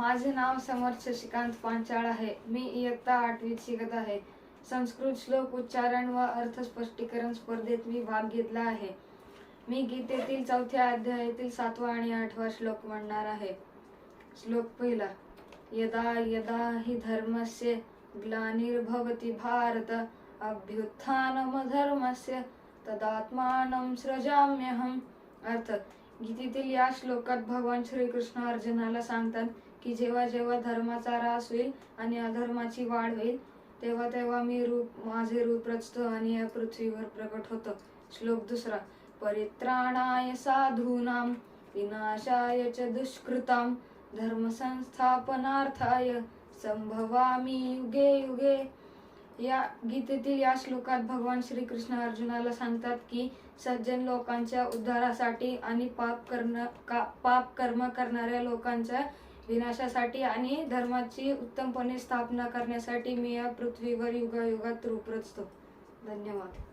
माझे नाव समर्थ शशिकांत पांचाळ आहे. मी इयत्ता आठवीत शिकत आहे. संस्कृत श्लोक उच्चारण व अर्थ स्पष्टीकरण स्पर्धेत मी भाग घेतला आहे. मी गीतेतील चौथ्या अध्यायातील सातवा आणि आठवा श्लोक म्हणणार आहे. श्लोक पहिला. यदा यदा हि धर्मस्य ग्लानिर्भवति भारत अभ्युत्थानमधर्मस्य तदात्मानं सृजाम्यहम्. अर्थ गीतेतील या श्लोकात भगवान श्रीकृष्ण अर्जुनाला सांगतात की जेव्हा जेव्हा धर्माचा रास होईल आणि अधर्माची वाढ होईल तेव्हा तेव्हा मी रूप माझे रूप रचतो आणि या पृथ्वीवर प्रकट होतं. श्लोक दुसरा परित्राणाय साधूनां विनाशाय च दुष्कृतां धर्मसंस्थापनार्थाय संभवामी युगे युगे या गीतेतील या श्लोकात भगवान श्रीकृष्ण अर्जुनाला सांगतात की सज्जन लोकांच्या उद्धारासाठी आणि पाप कर्ण का पाप कर्म करणाऱ्या लोकांच्या विनाशासाठी आणि धर्माची उत्तमपणे स्थापना करण्यासाठी मी या पृथ्वीवर युगायुगात रूप रचतो. धन्यवाद.